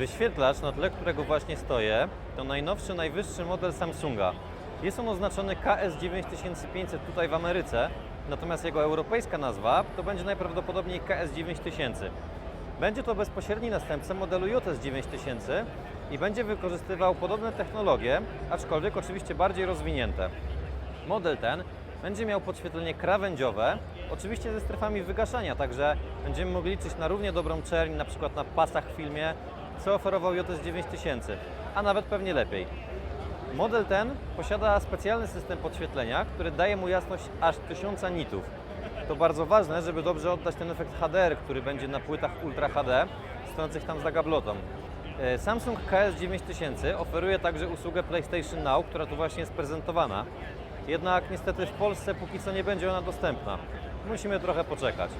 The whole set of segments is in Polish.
Wyświetlacz, na tle którego właśnie stoję, to najnowszy, najwyższy model Samsunga. Jest on oznaczony KS9500 tutaj w Ameryce, natomiast jego europejska nazwa to będzie najprawdopodobniej KS9000. Będzie to bezpośredni następca modelu JS9000 i będzie wykorzystywał podobne technologie, aczkolwiek oczywiście bardziej rozwinięte. Model ten będzie miał podświetlenie krawędziowe, oczywiście ze strefami wygaszania, także będziemy mogli liczyć na równie dobrą czerń, na przykład na pasach w filmie, co oferował JS 9000, a nawet pewnie lepiej. Model ten posiada specjalny system podświetlenia, który daje mu jasność aż 1000 nitów. To bardzo ważne, żeby dobrze oddać ten efekt HDR, który będzie na płytach Ultra HD stojących tam za gablotą. E, Samsung KS9000 oferuje także usługę PlayStation Now, która tu właśnie jest prezentowana. Jednak niestety w Polsce póki co nie będzie ona dostępna. Musimy trochę poczekać.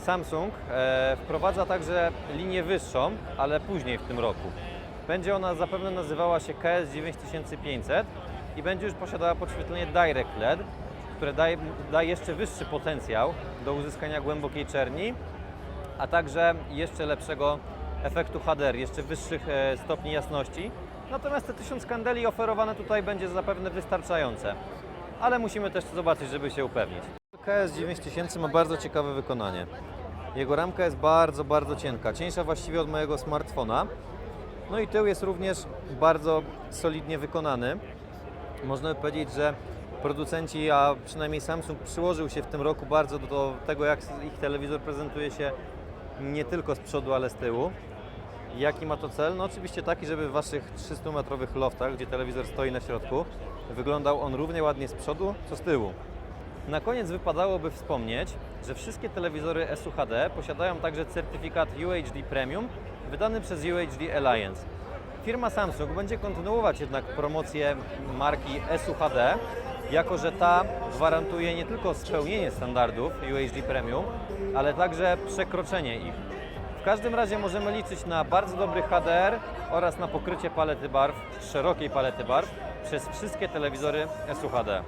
Samsung e, wprowadza także linię wyższą, ale później w tym roku. Będzie ona zapewne nazywała się KS9500 i będzie już posiadała podświetlenie Direct LED, które daje, daje jeszcze wyższy potencjał do uzyskania głębokiej czerni, a także jeszcze lepszego efektu HDR, jeszcze wyższych e, stopni jasności. Natomiast te 1000 kandeli oferowane tutaj będzie zapewne wystarczające, ale musimy też zobaczyć, żeby się upewnić. KS9000 ma bardzo ciekawe wykonanie. Jego ramka jest bardzo, bardzo cienka, cieńsza właściwie od mojego smartfona. No i tył jest również bardzo solidnie wykonany. Można by powiedzieć, że producenci, a przynajmniej Samsung przyłożył się w tym roku bardzo do tego, jak ich telewizor prezentuje się nie tylko z przodu, ale z tyłu. Jaki ma to cel? No oczywiście taki, żeby w Waszych 300-metrowych loftach, gdzie telewizor stoi na środku, wyglądał on równie ładnie z przodu, co z tyłu. Na koniec wypadałoby wspomnieć, że wszystkie telewizory SUHD posiadają także certyfikat UHD Premium wydany przez UHD Alliance. Firma Samsung będzie kontynuować jednak promocję marki SUHD, jako że ta gwarantuje nie tylko spełnienie standardów UHD Premium, ale także przekroczenie ich. W każdym razie możemy liczyć na bardzo dobry HDR oraz na pokrycie palety barw, szerokiej palety barw przez wszystkie telewizory SUHD.